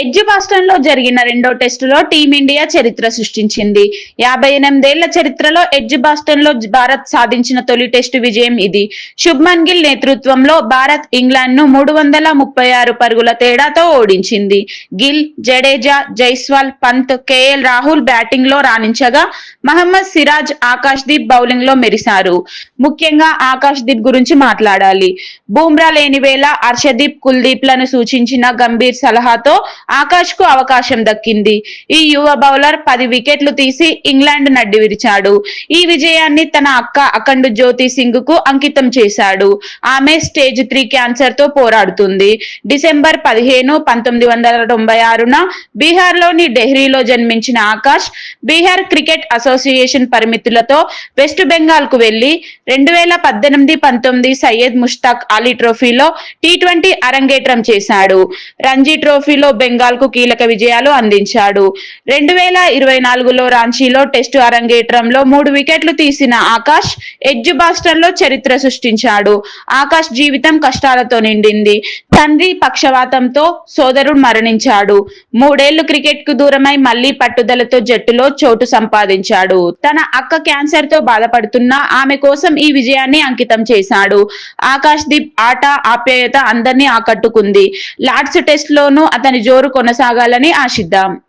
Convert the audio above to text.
Edge బాస్టన్లో జరిగిన రెండో టెస్టులో టీమిండియా చరిత్ర సృష్టించింది. యాభై ఎనిమిదేళ్ళ చరిత్రలో ఎడ్జ్ బాస్టన్లో భారత్ సాధించిన తొలి టెస్టు విజయం ఇది. శుభ్మన్ గిల్ నేతృత్వంలో భారత్ ఇంగ్లాండ్ను మూడు వందల ముప్పై ఆరు పరుగుల తేడాతో ఓడించింది. గిల్ జడేజా జైస్వాల్ పంత్ కేఎల్ రాహుల్ బ్యాటింగ్లో రాణించగా మహమ్మద్ సిరాజ్ ఆకాష్ దీప్ బౌలింగ్లో మెరిశారు. ముఖ్యంగా ఆకాష్ దీప్ గురించి మాట్లాడాలి. బూమ్రా లేని వేళ హర్షదీప్ కుల్దీప్లను సూచించిన గంభీర్ సలహాతో ఆకాష్కు అవకాశం దక్కింది. ఈ యువ బౌలర్ పది వికెట్లు తీసి ఇంగ్లాండ్ నడ్డి విరిచాడు. ఈ విజయాన్ని తన అక్క అఖండ్ జ్యోతి సింగ్కు అంకితం చేశాడు. ఆమె స్టేజ్ త్రీ క్యాన్సర్తో పోరాడుతుంది. డిసెంబర్ పదిహేను పంతొమ్మిది వందల తొంభై ఆరున బీహార్లోని డెహ్రీలో జన్మించిన ఆకాష్ బీహార్ క్రికెట్ అసోసియేషన్ పరిమితులతో వెస్ట్ బెంగాల్కు వెళ్ళి రెండు వేల పద్దెనిమిది పంతొమ్మిది సయ్యద్ ముష్తాక్ అలీ ట్రోఫీలో టీ ట్వంటీ అరంగేట్రం చేశాడు. రంజీ ట్రోఫీలో బెంగాల్ కు కీలక విజయాలు అందించాడు. రెండు వేల ఇరవై నాలుగులో రాంచీలో టెస్టు అరంగేట్రంలో మూడు వికెట్లు తీసిన ఆకాష్ ఎడ్జ్ బాస్టన్లో చరిత్ర సృష్టించాడు. ఆకాష్ జీవితం కష్టాలతో నిండింది. తండ్రి పక్షవాతంతో సోదరుడు మరణించాడు. మూడేళ్ళు క్రికెట్కు దూరమై మళ్ళీ పట్టుదలతో జట్టులో చోటు సంపాదించాడు. తన అక్క క్యాన్సర్తో బాధపడుతున్నా ఆమె కోసం ఈ విజయాన్ని అంకితం చేశాడు. ఆకాష్ దీప్ ఆట ఆప్యాయత అందరినీ ఆకట్టుకుంది. లార్డ్స్ టెస్ట్ లోనూ అతని జోరు కొనసాగాలని ఆశిద్దాం.